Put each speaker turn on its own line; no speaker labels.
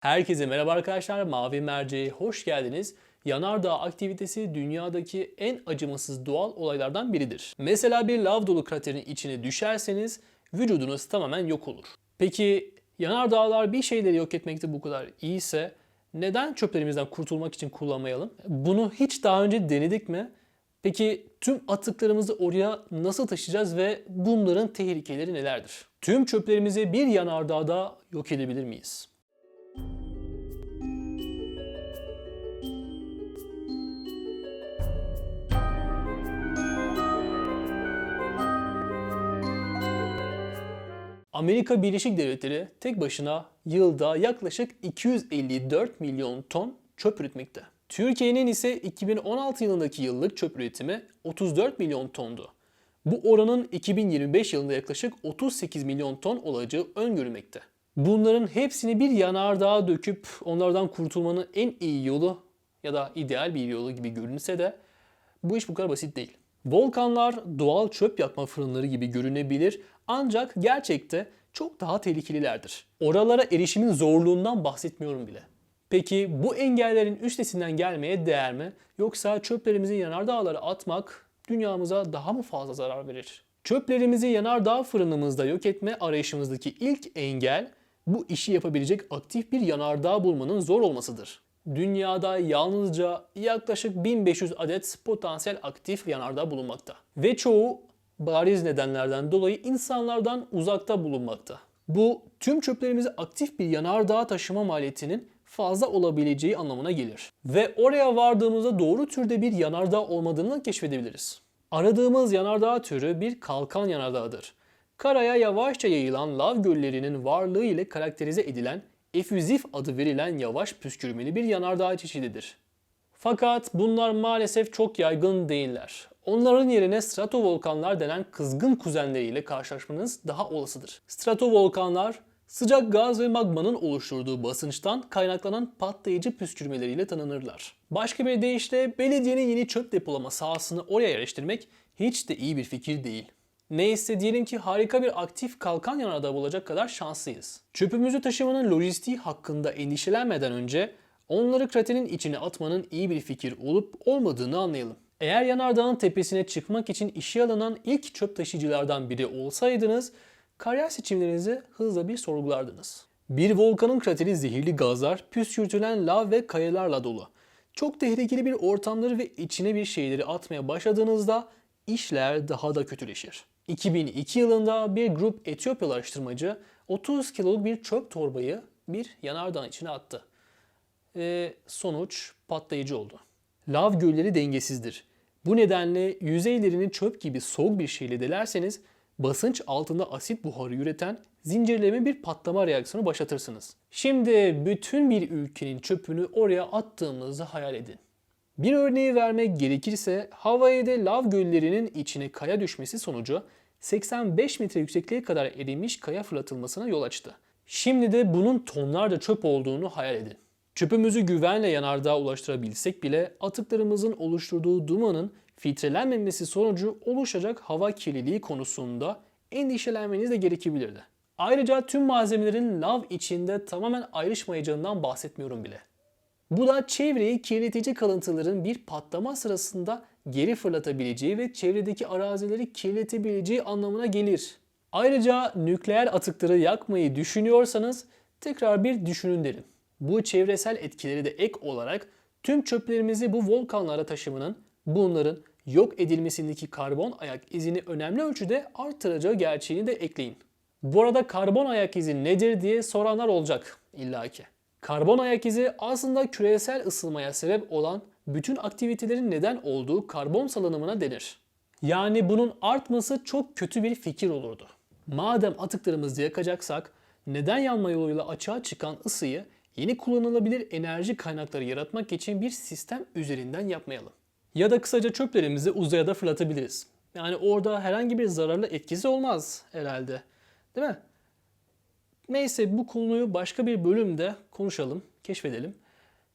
Herkese merhaba arkadaşlar. Mavi Merceğe hoş geldiniz. Yanardağ aktivitesi dünyadaki en acımasız doğal olaylardan biridir. Mesela bir lav dolu kraterin içine düşerseniz vücudunuz tamamen yok olur. Peki yanardağlar bir şeyleri yok etmekte bu kadar iyiyse neden çöplerimizden kurtulmak için kullanmayalım? Bunu hiç daha önce denedik mi? Peki tüm atıklarımızı oraya nasıl taşıyacağız ve bunların tehlikeleri nelerdir? Tüm çöplerimizi bir yanardağda yok edebilir miyiz? Amerika Birleşik Devletleri tek başına yılda yaklaşık 254 milyon ton çöp üretmekte. Türkiye'nin ise 2016 yılındaki yıllık çöp üretimi 34 milyon tondu. Bu oranın 2025 yılında yaklaşık 38 milyon ton olacağı öngörülmekte. Bunların hepsini bir yanardağa döküp onlardan kurtulmanın en iyi yolu ya da ideal bir yolu gibi görünse de bu iş bu kadar basit değil. Volkanlar doğal çöp yakma fırınları gibi görünebilir ancak gerçekte çok daha tehlikelilerdir. Oralara erişimin zorluğundan bahsetmiyorum bile. Peki bu engellerin üstesinden gelmeye değer mi? Yoksa çöplerimizi yanardağlara atmak dünyamıza daha mı fazla zarar verir? Çöplerimizi yanardağ fırınımızda yok etme arayışımızdaki ilk engel bu işi yapabilecek aktif bir yanardağ bulmanın zor olmasıdır. Dünyada yalnızca yaklaşık 1500 adet potansiyel aktif yanardağ bulunmakta. Ve çoğu bariz nedenlerden dolayı insanlardan uzakta bulunmakta. Bu tüm çöplerimizi aktif bir yanardağ taşıma maliyetinin fazla olabileceği anlamına gelir. Ve oraya vardığımızda doğru türde bir yanardağ olmadığını keşfedebiliriz. Aradığımız yanardağ türü bir kalkan yanardağıdır. Karaya yavaşça yayılan lav göllerinin varlığı ile karakterize edilen efüzif adı verilen yavaş püskürmeli bir yanardağ çeşididir. Fakat bunlar maalesef çok yaygın değiller. Onların yerine stratovolkanlar denen kızgın kuzenleriyle karşılaşmanız daha olasıdır. Stratovolkanlar sıcak gaz ve magmanın oluşturduğu basınçtan kaynaklanan patlayıcı püskürmeleriyle tanınırlar. Başka bir deyişle belediyenin yeni çöp depolama sahasını oraya yerleştirmek hiç de iyi bir fikir değil. Neyse diyelim ki harika bir aktif kalkan yanardağ bulacak kadar şanslıyız. Çöpümüzü taşımanın lojistiği hakkında endişelenmeden önce onları kraterin içine atmanın iyi bir fikir olup olmadığını anlayalım. Eğer yanardağın tepesine çıkmak için işe alınan ilk çöp taşıyıcılardan biri olsaydınız, kariyer seçimlerinizi hızla bir sorgulardınız. Bir volkanın krateri zehirli gazlar, püskürtülen lav ve kayalarla dolu. Çok tehlikeli bir ortamdır ve içine bir şeyleri atmaya başladığınızda işler daha da kötüleşir. 2002 yılında bir grup Etiyopyalı araştırmacı 30 kiloluk bir çöp torbayı bir yanardağın içine attı. Ee, sonuç patlayıcı oldu. Lav gölleri dengesizdir. Bu nedenle yüzeylerini çöp gibi soğuk bir şeyle delerseniz basınç altında asit buharı üreten zincirleme bir patlama reaksiyonu başlatırsınız. Şimdi bütün bir ülkenin çöpünü oraya attığımızı hayal edin. Bir örneği vermek gerekirse Hawaii'de lav göllerinin içine kaya düşmesi sonucu 85 metre yüksekliğe kadar erimiş kaya fırlatılmasına yol açtı. Şimdi de bunun tonlarca çöp olduğunu hayal edin. Çöpümüzü güvenle yanardağa ulaştırabilsek bile atıklarımızın oluşturduğu dumanın filtrelenmemesi sonucu oluşacak hava kirliliği konusunda endişelenmeniz de gerekebilirdi. Ayrıca tüm malzemelerin lav içinde tamamen ayrışmayacağından bahsetmiyorum bile. Bu da çevreyi kirletici kalıntıların bir patlama sırasında geri fırlatabileceği ve çevredeki arazileri kirletebileceği anlamına gelir. Ayrıca nükleer atıkları yakmayı düşünüyorsanız tekrar bir düşünün derim. Bu çevresel etkileri de ek olarak tüm çöplerimizi bu volkanlara taşımanın bunların yok edilmesindeki karbon ayak izini önemli ölçüde artıracağı gerçeğini de ekleyin. Bu arada karbon ayak izi nedir diye soranlar olacak illaki. Karbon ayak izi aslında küresel ısınmaya sebep olan bütün aktivitelerin neden olduğu karbon salınımına denir. Yani bunun artması çok kötü bir fikir olurdu. Madem atıklarımızı yakacaksak neden yanma yoluyla açığa çıkan ısıyı yeni kullanılabilir enerji kaynakları yaratmak için bir sistem üzerinden yapmayalım? Ya da kısaca çöplerimizi uzaya da fırlatabiliriz. Yani orada herhangi bir zararlı etkisi olmaz herhalde. Değil mi? Neyse bu konuyu başka bir bölümde konuşalım, keşfedelim.